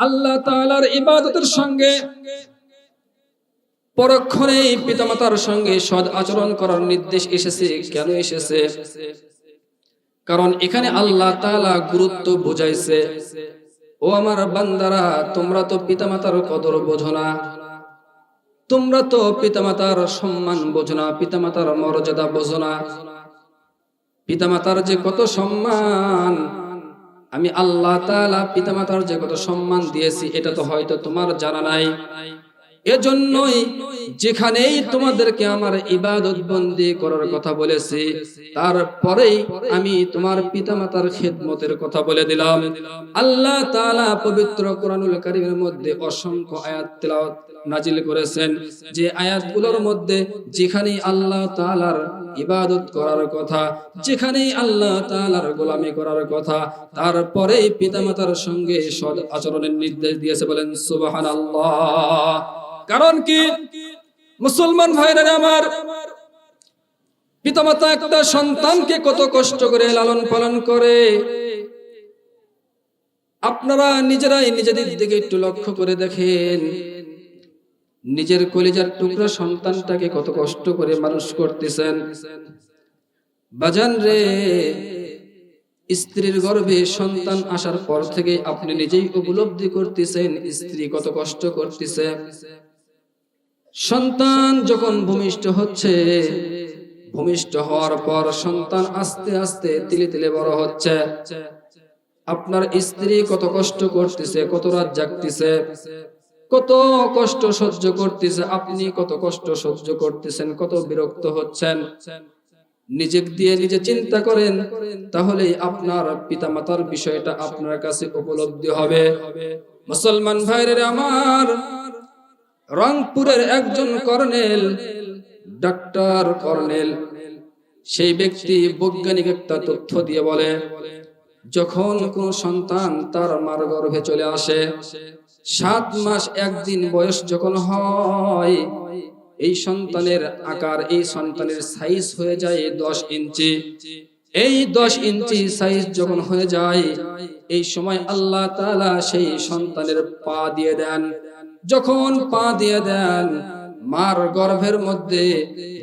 আল্লাহ তাআলার ইবাদতের সঙ্গে পরক্ষণেই পিতামাতার সঙ্গে সৎ আচরণ করার নির্দেশ এসেছে। কেন এসেছে? কারণ এখানে আল্লাহ তাআলা গুরুত্ব বুঝাইছে। ও আমার বান্দারা, তোমরা তো পিতামাতার কদর বোঝো না। তোমরা তো পিতামাতার সম্মান বোঝো না, পিতামাতার মর্যাদা বোঝো না। পিতামাতার যে কত সম্মান আমি আল্লাহ তাআলা পিতামাতার যে কত সম্মান দিয়েছি, এটা তো হয়তো তোমার জানা নাই। এজন্যই যেখানেই তোমাদেরকে আমার ইবাদত বন্দি করার কথা বলেছি, তারপরেই আমি তোমার পিতামাতার খেদমতের কথা বলে দিলাম। আল্লাহ তাআলা পবিত্র কোরআনুল কারীমের মধ্যে অসংখ্য আয়াত তেলাওয়াত নাজিল করেছেন। যে আয়াতগুলোর মধ্যে যেখানেই আল্লাহ তাআলার ইবাদত করার কথা, যেখানেই আল্লাহ তাআলার গোলামি করার কথা, তারপরেই পিতামাতার সঙ্গে সৎ আচরণের নির্দেশ দিয়েছে বলেন, সুবহানাল্লাহ। কারণ কি? মুসলমান ভাইরা আমার, পিতামাতা একটা সন্তানকে কত কষ্ট করে লালন পালন করে। আপনারা নিজেরাই নিজেদের দিকে একটু লক্ষ্য করে দেখেন নিজের কলিজার টুকরা সন্তানটাকে কত কষ্ট করে মানুষ করতেছেন। বাজান রে, স্ত্রীর গর্ভে সন্তান আসার পর থেকে আপনি নিজেই উপলব্ধি করতেছেন, স্ত্রী কত কষ্ট করতেছে। সন্তান যখন ভূমিষ্ঠ হচ্ছে, ভূমিষ্ঠ হওয়ার পর সন্তান আস্তে আস্তে তিলে তিলে বড় হচ্ছে। আপনার স্ত্রী কত কষ্ট করতেছে, কত রাত জাগতেছে। কত কষ্ট সহ্য করতেছে, আপনি কত কষ্ট সহ্য করতেছেন, কত বিরক্ত হচ্ছেন। নিজে দিয়ে নিজে চিন্তা করেন তাহলে আপনার পিতামাতার বিষয়টা আপনার কাছে উপলব্ধি হবে। মুসলমান ভাইরে আমার, রংপুরের একজন কর্নেল, ডাক্তার কর্নেল, সেই ব্যক্তি বৈজ্ঞানিক একটা তথ্য দিয়ে বলে, যখন কোন সন্তান তার মার গর্ভে চলে আসে সাত মাস একদিন বয়স যখন হয়, এই সন্তানের আকার, এই সন্তানের সাইজ হয়ে যায় দশ ইঞ্চি। এই দশ ইঞ্চি সাইজ যখন হয়ে যায়, এই সময় আল্লাহ তালা সেই সন্তানের পা দিয়ে দেন। যখন পা দিয়ে দেন, মার গর্ভের মধ্যে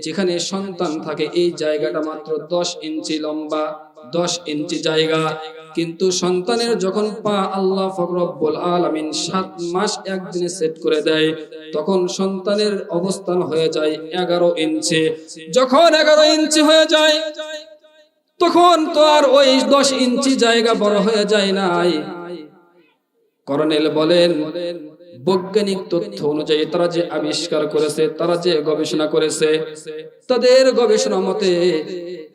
যেখানে সন্তান থাকে, এই জায়গাটা মাত্র দশ ইঞ্চি লম্বা। দশ ইঞ্চি জায়গা। কিন্তু সন্তানের যখন পা আল্লাহ ফকরব্বুল আলামিন সাত মাস একদিনে সেট করে দেয়, তখন সন্তানের অবস্থান হয়ে যায় এগারো ইঞ্চি। যখন এগারো ইঞ্চি হয়ে যায়, তখন তো আর ওই দশ ইঞ্চি জায়গা বড় হয়ে যায় নাই। কর্নেল বলেন বৈজ্ঞানিক তথ্য অনুযায়ী তারা যে আবিষ্কার করেছে, তারা যে গবেষণা করেছে, তাদের গবেষণা মতে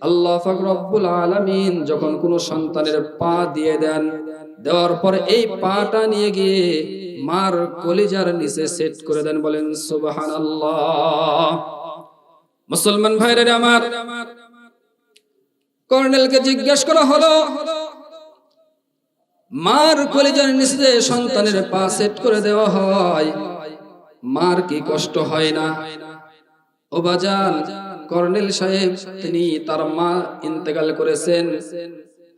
আল্লাহ ফাকরুল আলামিন যখন কোনো সন্তানের পা দিয়ে দেন, দেওয়ার পর এই পাটা নিয়ে গিয়ে মার কলিজার নিচে সেট করে দেন, বলেন সুবাহান আল্লাহ মুসলমান ভাইরা আমার, কর্নেলকে জিজ্ঞেস করা হলো মার কলিজার নিচে সন্তানের পা সেট করে দেওয়া হয়। মার কি কষ্ট হয় না? ও বাজান, কর্নেল সাহেব, তিনি তার মা ইন্তেকাল করেছেন।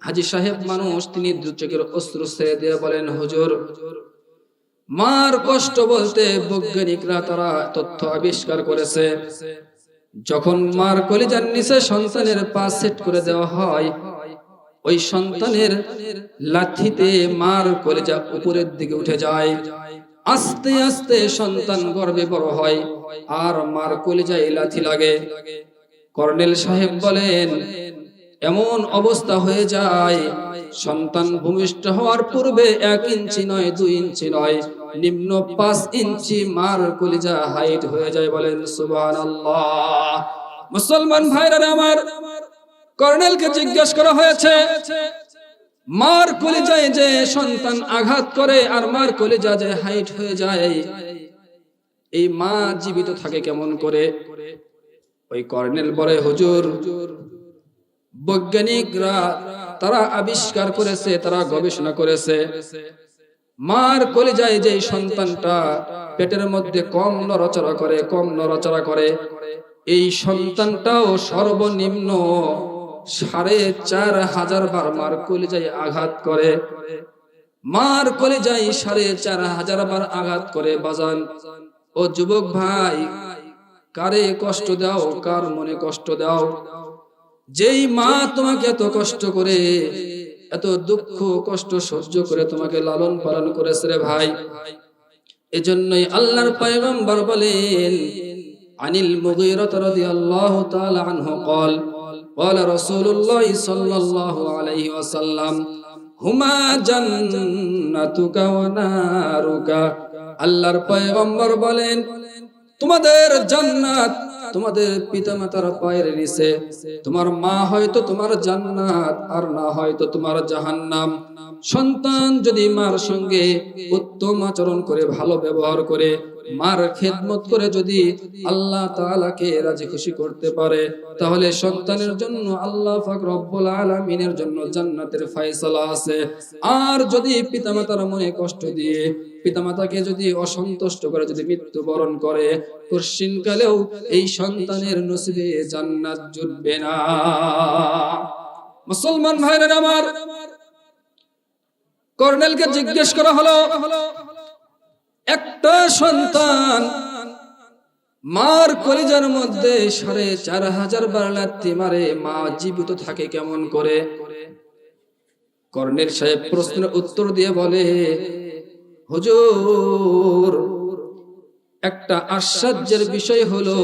হাজি সাহেব মানুষ, তিনি দুচকের অস্ত্র ছেড়ে দিয়ে বলেন, হুজুর, মার কষ্ট বলতে বৈজ্ঞানিকরা তারা তথ্য আবিষ্কার করেছে। যখন মার কলিজার নিচে সন্তানের পা সেট করে দেওয়া হয় ওই সন্তানের লাঠিতে মার কলেজা উপরের দিকে উঠে যায়। আস্তে আস্তে সন্তান গর্বে বড় হয়, আর মার কলেজায় লাথি লাগে। কর্নেল সাহেব বলেন, এমন অবস্থা হয়ে যায়, সন্তান ভূমিষ্ঠ হওয়ার পূর্বে এক ইঞ্চি নয়, দুই ইঞ্চি নয়, নিম্ন পাঁচ ইঞ্চি মার কলিজা হাইট হয়ে যায় বলেন সুবান মুসলমান ভাইরা আমার কর্নেলকে জিজ্ঞেস করা হয়েছে, মার কলিজায় যে সন্তান আঘাত করে আর মার কলিজা যে হাইট হয়ে যায়, এই মা জীবিত থাকে কেমন করে? ওই কর্নেল বলে, হুজুর, বৈজ্ঞানিকরা তারা আবিষ্কার করেছে, তারা গবেষণা করেছে, মার কলিজায় যে সন্তানটা পেটের মধ্যে কম নড়াচড়া করে, কম নড়াচড়া করে, এই সন্তানটাও সর্বনিম্ন সাড়ে চার হাজার বার মার কলিজায় আঘাত করে মার করে যাই সাড়ে চার হাজার বার আঘাত করে বাজান ও যুবক ভাই কারে কষ্ট দাও কার মনে কষ্ট দাও যেই মা তোমাকে এত কষ্ট করে এত দুঃখ কষ্ট সহ্য করে তোমাকে লালন পালন করেছে রে ভাই এজন্যই আল্লাহর পয়গম্বর বলেন আনিল মুগীরা রাদিয়াল্লাহু তাআলা আনহু قال قال رسول الله صلى الله عليه وسلم হুমা জান্নাতুকা ওয়া নারুকা আল্লাহর পয়গম্বর বলেন তোমাদের জান্নাত তোমাদের পিতামাতার পায়ের নিচে তোমার মা হয়তো তোমার জান্নাত আর না হয়তো তোমার জাহান্নাম সন্তান যদি মার সঙ্গে উত্তম আচরণ করে ভালো ব্যবহার করে মার খেদমত করে যদি আল্লাহ তাআলাকে রাজি খুশি করতে পারে, তাহলে সন্তানের জন্য আল্লাহ পাক রব্বুল আলামিনের জন্য জান্নাতের ফয়সালা আছে। আর যদি পিতামাতার মনে কষ্ট দিয়ে, পিতামাতাকে যদি অসন্তুষ্ট করে যদি মৃত্যুবরণ করে কশিনকালেও এই সন্তানের নসিবে জান্নাত জুটবে না। মুসলমান ভাইরা আমার, কর্নেলকে জিজ্ঞেস করা হলো একটা সন্তান মার কলিজার মধ্যে সাড়ে চার হাজার বার লাত্তি মারে, মা জীবিত থাকে কেমন করে? কর্নেল সাহেব প্রশ্নের উত্তর দিয়ে বলে, হুজুর, একটা আশ্চর্যের বিষয় হলো,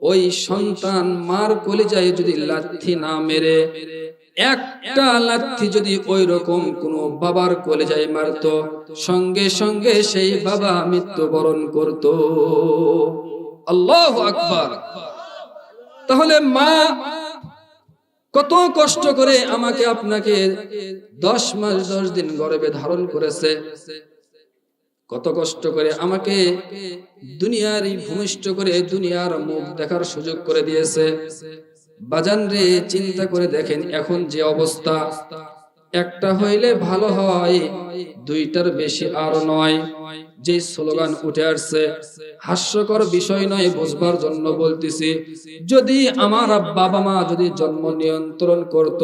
ওই সন্তান মার কলিজায় যদি লাথি না মেরে একটা লাথি যদি ওই রকম কোন বাবার কোলে কলেজায় মারতো, সঙ্গে সঙ্গে সেই বাবা মৃত্যুবরণ করত। আল্লাহ আকবার। তাহলে মা কত কষ্ট করে আমাকে আপনাকে দশ মাস, দশ দিন গর্ভে ধারণ করেছে। কত কষ্ট করে আমাকে দুনিয়ার ভূমিষ্ঠ করে দুনিয়ার মুখ দেখার সুযোগ করে দিয়েছে। বাজান রে, চিন্তা করে দেখেন এখন যে অবস্থা। একটা হইলে ভালো হয়, দুইটার বেশি আর নয়। যে স্লোগান উঠে আসছে, হাস্যকর বিষয় নয় বুঝবার জন্য বলতেছি, যদি আমার বাবা মা যদি জন্ম নিয়ন্ত্রণ করত,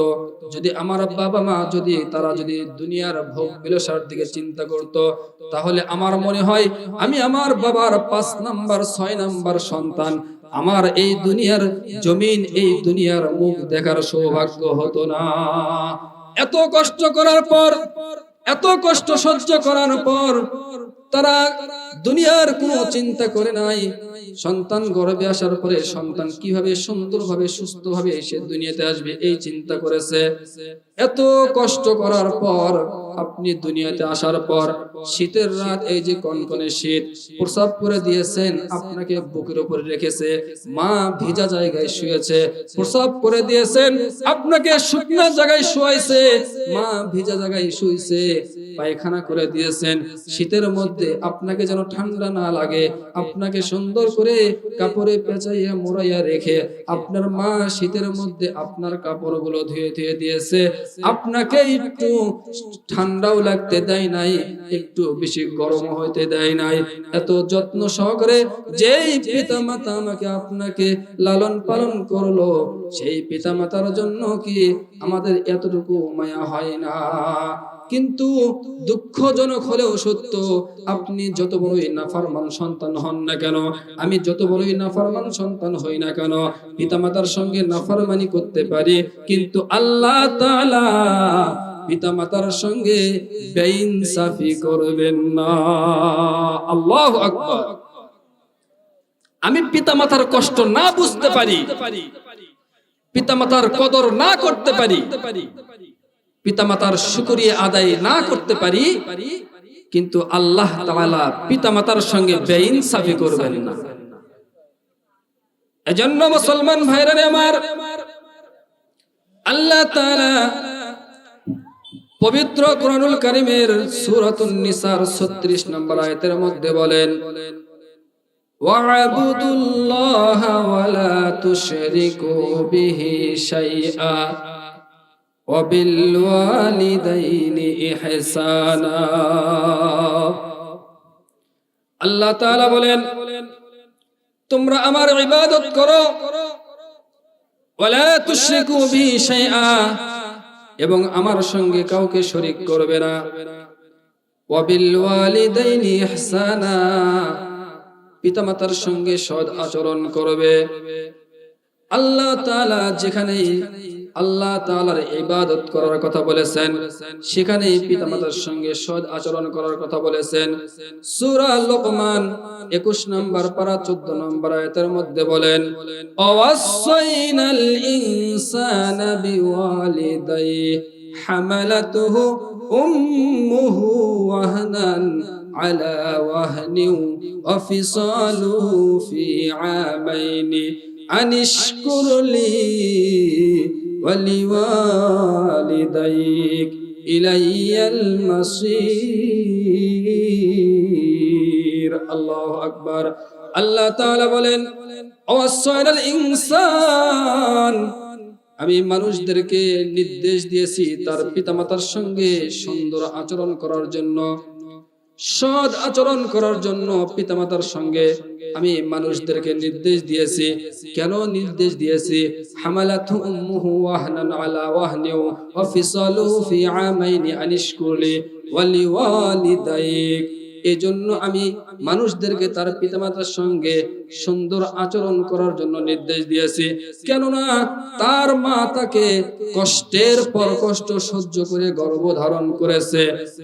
যদি আমার বাবা মা যদি তারা যদি দুনিয়ার ভোগ বিলাসার দিকে চিন্তা করত, তাহলে আমার মনে হয় আমি আমার বাবার পাঁচ নাম্বার, ছয় নাম্বার সন্তান আমার এই দুনিয়ার জমিন, এই দুনিয়ার মুখ দেখার সৌভাগ্য হতো না। এত কষ্ট করার পর, এত কষ্ট সহ্য করার পর তারা দুনিয়ার কোনো চিন্তা করে নাই। সন্তান গর্ভে আসার পরে সন্তান কীভাবে সুন্দরভাবে, সুস্থভাবে এসে দুনিয়াতে আসবে এই চিন্তা করেছে। এত কষ্ট করার পর, আপনি দুনিয়াতে আসার পর শীতের রাত, এই যে কনকনে শীত, প্রসাব করে দিয়েছেন, আপনাকে বুকের উপরে রেখেছে, মা ভিজা জায়গায় শুয়েছে, প্রসাব করে দিয়েছেন, আপনাকে শুকনা জায়গায় শুয়াইছে, মা ভিজা জায়গায় শুয়েছে পায়খানা করে দিয়েছেন। শীতের মধ্যে আপনাকে যেন ঠান্ডা না লাগে, আপনাকে সুন্দর করে কাপড়ে পেঁচাইয়া মোড়াইয়া রেখে আপনার মা শীতের মধ্যে আপনার কাপড়গুলো ধুয়ে ধুয়ে দিয়েছে। আপনাকে একটু ঠান্ডাও লাগতে দেয় নাই, একটু বেশি গরম হইতে দেয় নাই। এত যত্ন সহকারে যেই পিতা মাতা আমাকে আপনাকে লালন পালন করল, সেই পিতা মাতার জন্য কি আমাদের এতটুকু মায়া হয় না? কিন্তু দুঃখজনক হলেও সত্য, আপনি যত বড়ই নাফরমান সন্তান হন না কেন, আমি যত বড়ই নাফরমান সন্তান হই না কেন, পিতামাতার সঙ্গে নাফরমানি করতে পারি, কিন্তু আল্লাহ তাআলা পিতামাতার সঙ্গে বেইনসাফি করবেন না। আল্লাহু আকবার। আমি পিতামাতার কষ্ট না বুঝতে পারি, পিতামাতার কদর না করতে পারি পিতামাতার শুকরিয়া আদায় না করতে পারি, কিন্তু আল্লাহ তাআলা পিতামাতার সঙ্গে বেইনসাফি করবেন না। এজন্য মুসলমান ভাইরা আমার, আল্লাহ তাআলা পবিত্র কোরআনুল কারীমের সূরাতুন নিসার 36 নম্বর আয়াতের মধ্যে বলেন, ওয়াবুদুল্লাহ ওয়ালা তুশরিকু বিহি শাইআ। وبالوالدين إحسانا আল্লাহ তাআলা বলেন তোমরা আমার ইবাদত করো ওয়ালা তুশরিকু বি শাইআ এবং আমার সঙ্গে কাউকে শরীক করবে না وبالوالدين إحسانا পিতামাতার সঙ্গে সৎ আচরণ করবে আল্লাহ তাআলা যেখানে আল্লাহ তাআলার ইবাদত করার কথা বলেছেন সেখানে পিতামাতার সঙ্গে সৎ আচরণ করার কথা বলেছেন সূরা লোকমান 21 নম্বর পারা 14 নম্বর আয়াতের মধ্যে বলেন অওয়াসাইনাল ইনসানা বিওয়ালিদাইহি হামালাতুহু উম্মুহু ওয়াহনান على وهن وفصاله في عامين أن اشكر لي ولوالديك إلي المصير الله أكبر আল্লাহ তাআলা বলেন অসাইনাল ইনসান আমি মানুষদেরকে নির্দেশ দিয়েছি তার পিতামাতার সঙ্গে সুন্দর আচরণ করার জন্য সৎ আচরণ করার জন্য পিতামাতার সঙ্গে আমি মানুষদেরকে নির্দেশ দিয়েছি। কেন নির্দেশ দিয়েছি? হামালাতু উম্মুহু ওয়াহনান আলা ওয়াহনিউ ওয়া ফিসালুহু ফি আমাইনি আনিশকুরলি ওয়ালিওয়ালিদাইক এজন্য আমি মানুষদেরকে তার পিতামাতার সঙ্গে সুন্দর আচরণ করার জন্য নির্দেশ দিয়েছি। কেননা তার মা তাকে কষ্টের পর কষ্ট সহ্য করে গর্ভ ধারণ করেছে।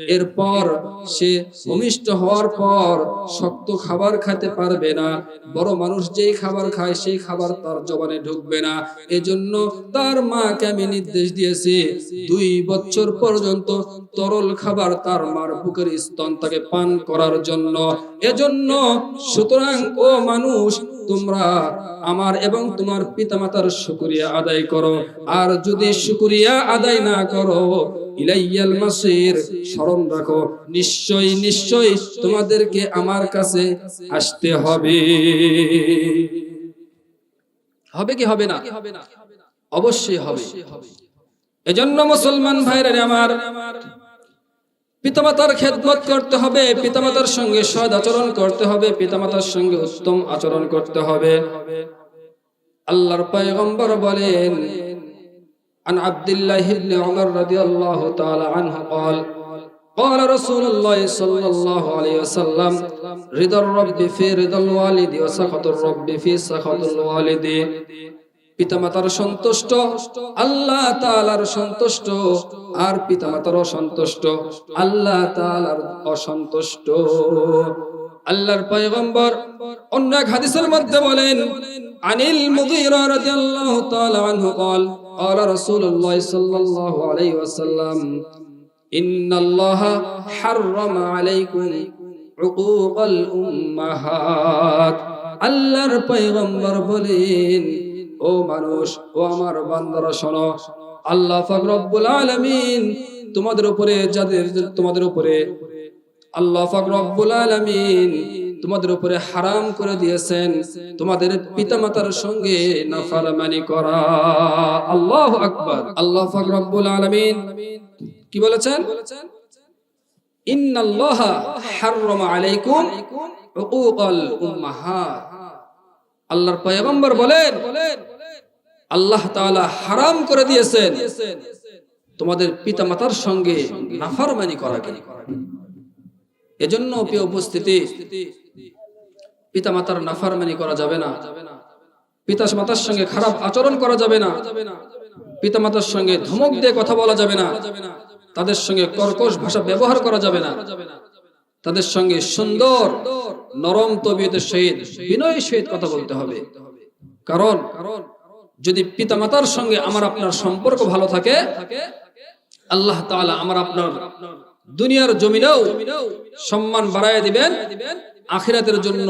এরপর সে ভূমিষ্ঠ হওয়ার পর শক্ত খাবার খেতে পারবে না। বড় মানুষ যেই খাবার খায়, সেই খাবার তার জবানে ঢুকবে না। এজন্য তার মাকে আমি নির্দেশ দিয়েছি, দুই বছর পর্যন্ত তরল খাবার তার মার বুকের স্তন তাকে পান করার জন্য। এজন্য সুতরাং, ও মানুষ, তোমরা আমার এবং তোমার পিতামাতার শুকরিয়া আদায় করো। আর যদি শুকরিয়া আদায় না করো, ইলাইয়াল মাসির, স্মরণ রাখো নিশ্চয়ই নিশ্চয়ই তোমাদেরকে আমার কাছে আসতে হবে। হবে কি হবে না? অবশ্যই হবে। এজন্য মুসলমান ভাইরা আমার পিতামাতার খেদমত করতে হবে পিতামাতার সঙ্গে সদ আচরণ করতে হবে পিতামাতার সঙ্গে উত্তম আচরণ করতে হবে আল্লাহর পয়গম্বর বলেন عن عبد الله بن عمر رضي الله تعالى عنه قال قال رسول الله صلى الله عليه وسلم رضا الرب في رضا الوالد وسخط الرب في سخط الوالد পিতামাতার সন্তুষ্ট আল্লাহ তাআলার সন্তুষ্ট আর পিতামাতারও সন্তুষ্ট আল্লাহ তাআলার অসন্তুষ্ট আল্লাহর পয়গম্বর অন্য এক হাদিসের মধ্যে বলেন আনিল মুগীরা রাদিয়াল্লাহু তাআলা আনহু قال قال رسول الله صلى الله عليه وسلم إن الله حرم عليكم عقوق الأمهات আল্লাহর পয়গম্বর বলেন, ও মানুষ, ও আমার বান্দারা, শোনো, আল্লাহ পাক রব্বুল আলামিন তোমাদের উপরে যাদের, তোমাদের উপরে, আল্লাহ পাক রব্বুল আলামিন তোমাদের উপরে হারাম করে দিয়েছেন। তোমাদের পিতামাতার সঙ্গে নাফরমানি করা। আল্লাহু আকবার। আল্লাহ পাক রব্বুল আলামিন কি বলেছেন? ইন্নাল্লাহা হাররামা আলাইকুম উকুকাল উম্মাহাত। আল্লাহর পয়গম্বর বলেন, আল্লাহ তাআলা হারাম করে দিয়েছেন। তোমাদের পিতামাতার সঙ্গে নাফরমানি করাকে এজন্য প্রিয় উপস্থিতি, পিতামাতার নাফরমানি করা যাবে না। পিতা মাতার সঙ্গে খারাপ আচরণ করা যাবে না। পিতামাতার সঙ্গে ধমক দিয়ে কথা বলা যাবে না। তাদের সঙ্গে কর্কশ ভাষা ব্যবহার করা যাবে না। তাদের সঙ্গে সুন্দর নরম তবিয়তের সহিত বিনয়ের সহিত কথা বলতে হবে। কারণ, যদি পিতামাতার সঙ্গে আমার আপনার সম্পর্ক ভালো থাকে, আল্লাহ তাআলা আমার আপনার দুনিয়ার জমিনেও সম্মান বাড়ায় দিবেন, আখিরাতের জন্য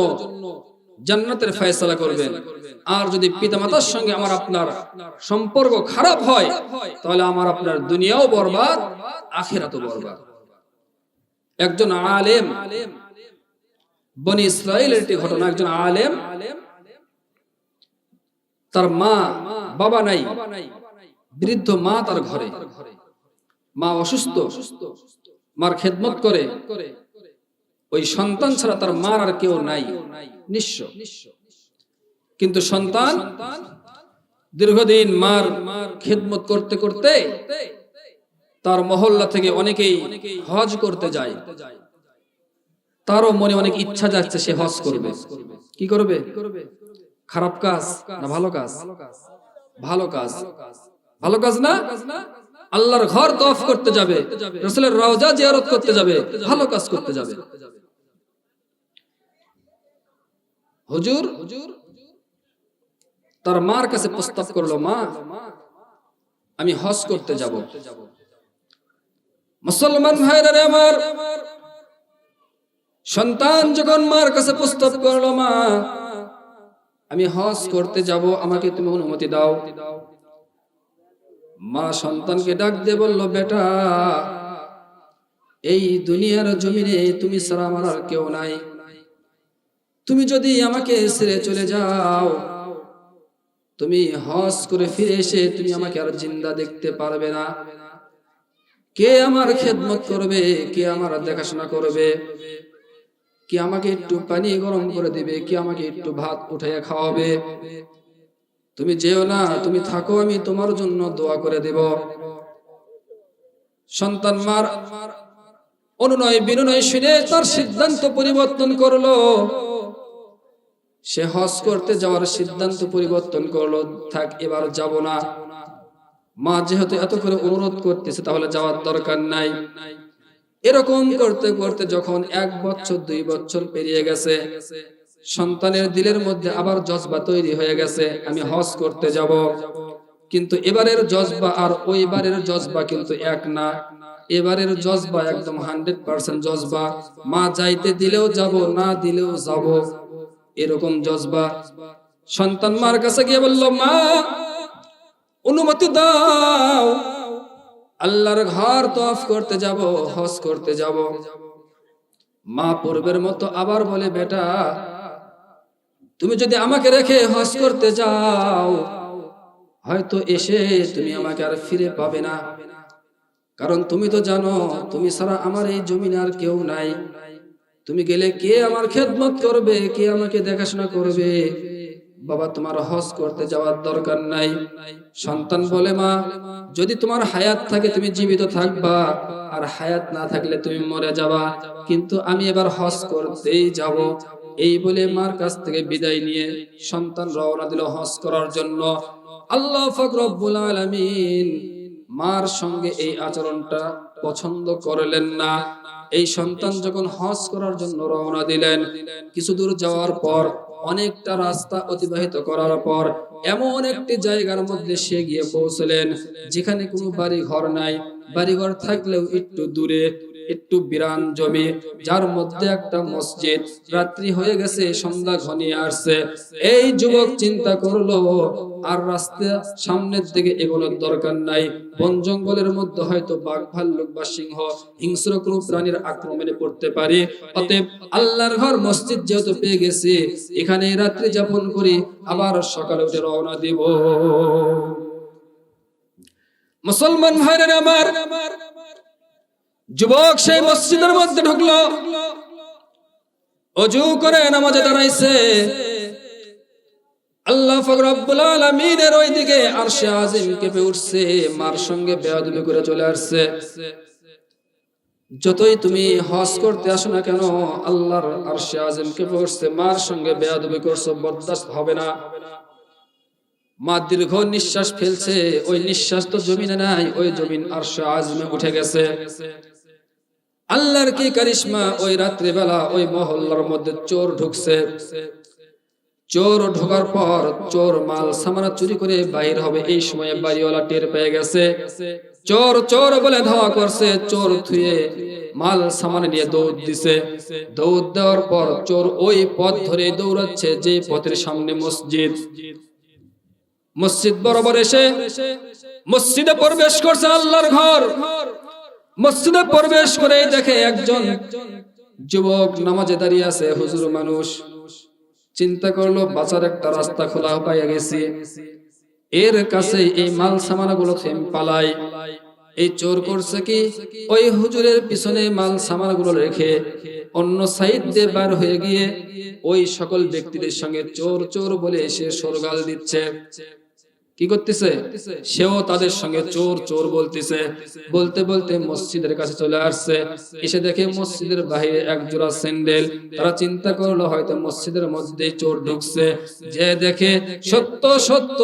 জান্নাতের ফয়সালা করবেন। আর যদি পিতামাতার সঙ্গে আমার আপনার সম্পর্ক খারাপ হয়, তাহলে আমার আপনার দুনিয়াও বরবাদ, আখিরাতও বরবাদ। একজন আলেম বনি ইসরায়েলের একটি ঘটনা, একজন আলেম, তার মা, বাবা নাই, বৃদ্ধ মা তার ঘরে। মা অসুস্থ, মার খেদমত করে। ওই সন্তান ছাড়া তার মার আর কেউ নাই, নিঃস্ব। কিন্তু সন্তান দীর্ঘদিন মার খেদমত করতে করতে তার মহল্লা থেকে অনেকেই হজ করতে যায়। তারও মনে অনেক ইচ্ছা যাচ্ছে সে হজ করবে। কি করবে? খারাপ কাজ না ভালো কাজ? ভালো কাজ। ভালো কাজ না? আল্লাহর ঘর তফ করতে যাবে, রসুলের রওজা জিয়ারত করতে যাবে, ভালো কাজ করতে যাবে। হুজুর, তার মার কাছে প্রস্তাব করল, মা, আমি হজ করতে যাব। মুসলমান ভাইরা আমার সন্তান যখন মার কাছে প্রস্তাব করল, মা, আমি হজ করতে যাব, আমাকে তুমি অনুমতি দাও। মা সন্তানকে ডাক দিয়ে বলল, বেটা, এই দুনিয়ার জমিনে তুমি ছাড়া আমার আর কেউ নাই। তুমি যদি আমাকে ছেড়ে চলে যাও, তুমি হজ করে ফিরে এসে তুমি আমাকে আর জিন্দা দেখতে পারবে না। কে আমার খেদমত করবে, কে আমার দেখাশোনা করবে? কে আমাকে একটু পানি গরম করে দিবে? কে আমাকে একটু ভাত উঠাইয়া খাওয়াবে? তুমি যেও না, তুমি থাকো, আমি তোমার জন্য দোয়া করে দেব। সন্তান মার অনুনয় বিনয় শুনে তার সিদ্ধান্ত পরিবর্তন করল। সে হজ করতে যাওয়ার সিদ্ধান্ত পরিবর্তন করল। থাক, এবার যাব না। মা যেহেতু এত করে অনুরোধ করতেছে, তাহলে যাওয়ার দরকার নাই। এরকম করতে করতে যখন এক বছর, দুই বছর পেরিয়ে গেছে, সন্তানের দিলের মধ্যে আবার জজবা তৈরি হয়ে গেছে, আমি হজ করতে যাব। কিন্তু এবারের জজবা আর ওইবারের জজবা কিন্তু এক না। এবারের জজবা একদম হান্ড্রেড পার্সেন্ট জজবা। মা যাইতে দিলেও যাব, না দিলেও যাব। এরকম জজবা। সন্তান মার কাছে গিয়ে বলল, মা, অনুমতি দাও। আল্লাহর ঘর তফ করতে যাব, হজ করতে যাব। মা পূর্বের মতো আবার বলে, বেটা, তুমি যদি আমাকে রেখে হজ করতে যাও, হয়তো এসে তুমি আমাকে আর ফিরে পাবে না। কারণ তুমি তো জানো, তুমি ছাড়া আমার এই জমিন আর কেউ নাই। তুমি গেলে কে আমার খেদমত করবে, কে আমাকে দেখাশোনা করবে? বাবা, তোমার হজ করতে যাওয়ার দরকার নাই। সন্তান বলে, মা, যদি তোমার হায়াত থাকে, তুমি জীবিত থাকবা। আর হায়াত না থাকলে তুমি মরে যাবা। কিন্তু আমি এবার হজ করতেই যাব। এই বলে মার কাছ থেকে বিদায় নিয়ে সন্তান রওনা দিল হজ করার জন্য। আল্লাহ ফকরবুল আলামিন মার সঙ্গে এই আচরণটা পছন্দ করলেন না। এই সন্তান যখন হজ করার জন্য রওনা দিলেন, কিছু দূর যাওয়ার পর অনেকটা রাস্তা অতিবাহিত করার পর এমন একটি জায়গার মধ্যে সে গিয়ে পৌঁছলেন, যেখানে কোনো বাড়ি ঘর নাই। বাড়িঘর থাকলেও একটু দূরে। একটু বিরান জমি, যার মধ্যে একটা মসজিদ। রাত্রি হয়ে গেছে, সন্ধ্যা ঘনিয়ে আসছে। এই যুবক চিন্তা করল, আর রাস্তা সামনের দিকে এগোনোর দরকার নাই। বন জঙ্গলের মধ্যে হয়তো বাঘ, ভাল্লুক বা সিংহ, হিংস্র কোনো প্রাণীর আক্রমণে পড়তে পারে। অতএব আল্লাহর ঘর মসজিদ যেহেতু পেয়ে গেছে, এখানে রাত্রি যাপন করি আবার সকালে উঠে রওনা দিব। মুসলমান ভাইরা আমার যুবক সেই মসজিদের মধ্যে ঢুকলো। অজু করে নামাজে দাঁড়াইছে। আল্লাহ ফকরাবুল আলমিনের ওই দিকে আরশে আজিম কেঁপে উঠছে, মার সঙ্গে বেয়াদবি করে চলে আসছে। যতই তুমি হজ করতে আসো না কেন, আল্লাহর আরশে আজিম কেঁপে উঠছে, মার সঙ্গে বেয়াদবি করছ, বরদাস্ত হবে না। মা দীর্ঘ নিঃশ্বাস ফেলছে, ওই নিঃশ্বাস তো জমিনে নাই, ওই জমিন আরশে আজমে উঠে গেছে। আল্লাহর কি কারিশমা? ওই রাত্রিবেলা ওই মহল্লার মধ্যে চোর ঢুকছে। চোর ঢোকার পর চোর মাল সামানা চুরি করে বাইর হবে। এই সময়ে বাড়িওয়ালা টের পেয়ে গেছে। চোর চোর বলে ধাওয়া করছে। চোর থুয়ে মাল সামানে নিয়ে দৌড় দিছে। দৌড় দেওয়ার পর চোর ওই পথ ধরে দৌড়াচ্ছে, যে পথের সামনে মসজিদ। মসজিদ বরাবর এসে মসজিদে প্রবেশ করছে আল্লাহর ঘর। মসজিদে প্রবেশ করে দেখে একজন যুবক নামাজে দাঁড়িয়ে আছে, হুজুর মানুষ। চিন্তা করল বাঁচার একটা রাস্তা খোলা পাইয়া গেছি। এর কাছে এই মাল সামানগুলো থেম পালাই। এই চোর করছে কি? ওই হুজুরের পিছনে মাল সামানগুলো রেখে অন্য সাইড বার হয়ে গিয়ে ওই সকল ব্যক্তিদের সঙ্গে চোর চোর বলে এসে সরগাল দিচ্ছে। কি করতেছে? সেও তাদের সঙ্গে চোর চোর বলতেছে। বলতে বলতে মসজিদের কাছে চলে আসছে। এসে দেখে মসজিদের বাহিরে এক জোড়া স্যান্ডেল। তারা চিন্তা করল, হয়তো মসজিদের মধ্যে চোর ঢুকছে। যে দেখে, সত্য সত্য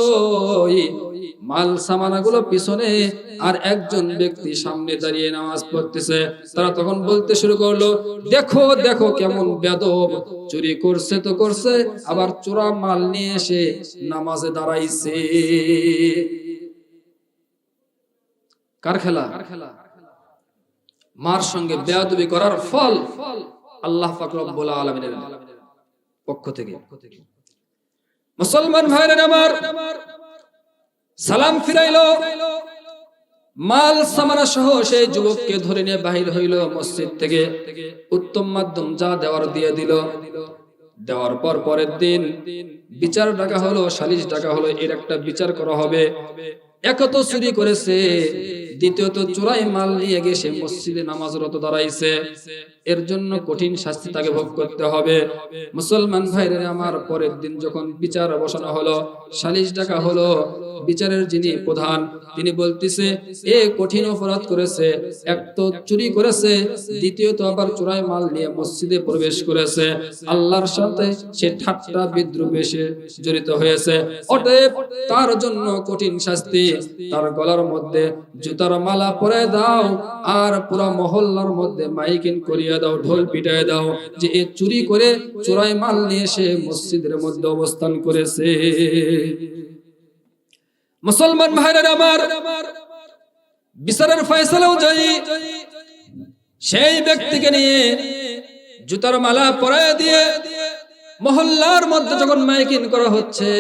মাল সামানাগুলো পিছনে আর একজন ব্যক্তি সামনে দাঁড়িয়ে নামাজ পড়তেছে। তারা তখন বলতে শুরু করল, দেখো দেখো কেমন বেদব। চুরি করছে তো করছে, আবার চোরা মাল নিয়ে এসে নামাজে দাঁড়াইছে। কার খেলা? মার সঙ্গে বেয়াদবি করার ফল আল্লাহ পাক রব্বুল আলামিনের পক্ষ থেকে। মুসলমান ভাইরা আমার সালাম ফিরাইলো। মাল সামানা সহ সেই যুবককে ধরে নিয়ে বাহির হইল মসজিদ থেকে। উত্তম মাধ্যম যা দেওয়ার দিয়ে দিল। দেওয়ার পর পরের দিন বিচার ডাকা হলো, সালিশ ডাকা হলো, এর একটা বিচার করা হবে। এক তো চুরি করেছে, দ্বিতীয়ত চোরাই মাল নিয়ে সে মসজিদে নামাজরত দাঁড়াইছে। এর জন্য কঠিন শাস্তি তাকে ভোগ করতে হবে। মুসলমান ভাইরা আমার পরের দিন যখন বিচার বসানো হলো, সালিশ ডাকা হলো বিচারের যিনি প্রধান, তিনি বলতেছে, এ কঠিন অপরাধ করেছে, এক তো চুরি করেছে, দ্বিতীয়ত আবার চোরাই মাল নিয়ে মসজিদে প্রবেশ করেছে। আল্লাহর সাথে সে ঠাট্টা বিদ্রুপে জড়িত হয়েছে। অতএব তার জন্য কঠিন শাস্তি, তার গলার মধ্যে জুতার মালা পরে দাও, আর পুরো মহল্লার মধ্যে মাইকিং করিয়া দাও, ঢোল পিটায় দাও, যে এ চুরি করে চোরাই মাল নিয়ে সে মসজিদের মধ্যে অবস্থান করেছে। মুসলমান ভাইরা আমার বিচারের ফয়সালা অনুযায়ী সেই ব্যক্তিকে নিয়ে জুতার মালা পরায় দিয়ে মহল্লার মধ্যে যখন মাইকিং করা হচ্ছে,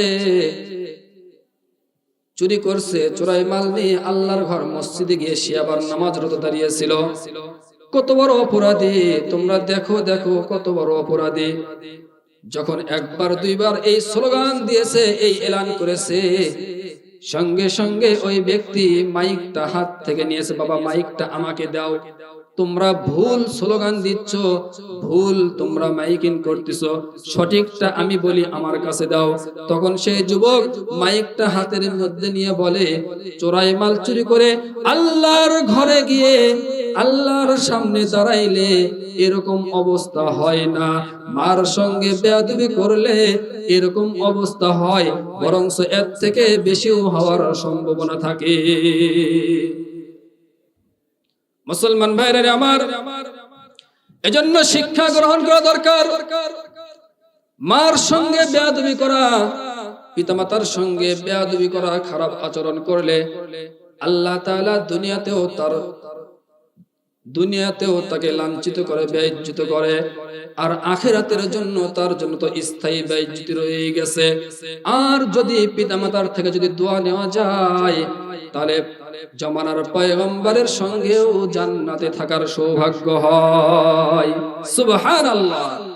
চুরি করছে, চোরাই মাল নিয়ে আল্লাহর ঘর মসজিদে গিয়ে সে আবার নামাজ রত দাঁড়িয়েছিল। কত বড় অপরাধী, তোমরা দেখো দেখো, কত বড় অপরাধী। যখন একবার, দুইবার এই স্লোগান দিয়েছে, এই এলান করেছে সঙ্গে সঙ্গে ওই ব্যক্তি মাইকটা হাত থেকে নিয়েছে বাবা মাইকটা আমাকে দাও। তোমরা ভুল স্লোগান দিচ্ছ, ভুল তোমরা মাইকিং করতেছ। সঠিকটা আমি বলি আমার কাছে দাও। তখন সেই যুবক মাইকটা হাতের মধ্যে নিয়ে বলে, চোরাই মাল চুরি করে আল্লাহর ঘরে গিয়ে আল্লাহর সামনে দাঁড়াইলে এরকম অবস্থা হয় না। মার সঙ্গে বেয়াদবি করলে এরকম অবস্থা হয় বরং এর থেকে বেশিও হওয়ার সম্ভাবনা থাকে। মুসলমান ভাই আমার, এজন্য শিক্ষা গ্রহণ করা দরকার। মার সঙ্গে বেয়াদবি করা, পিতামাতার সঙ্গে বেয়াদবি করা, খারাপ আচরণ করলে আল্লাহ তাআলা দুনিয়াতেও তার দুনিয়াতেও তাকে লাঞ্ছিত করে ব্যয়জিত করে। আর আখেরাতের জন্য তার জন্য তো স্থায়ী ব্যয়জিত রয়ে গেছে। আর যদি পিতামাতার থেকে যদি দোয়া নেওয়া যায়, তাহলে জমানার পয়গম্বরের সঙ্গেও জান্নাতে থাকার সৌভাগ্য হয়। সুবহানাল্লাহ।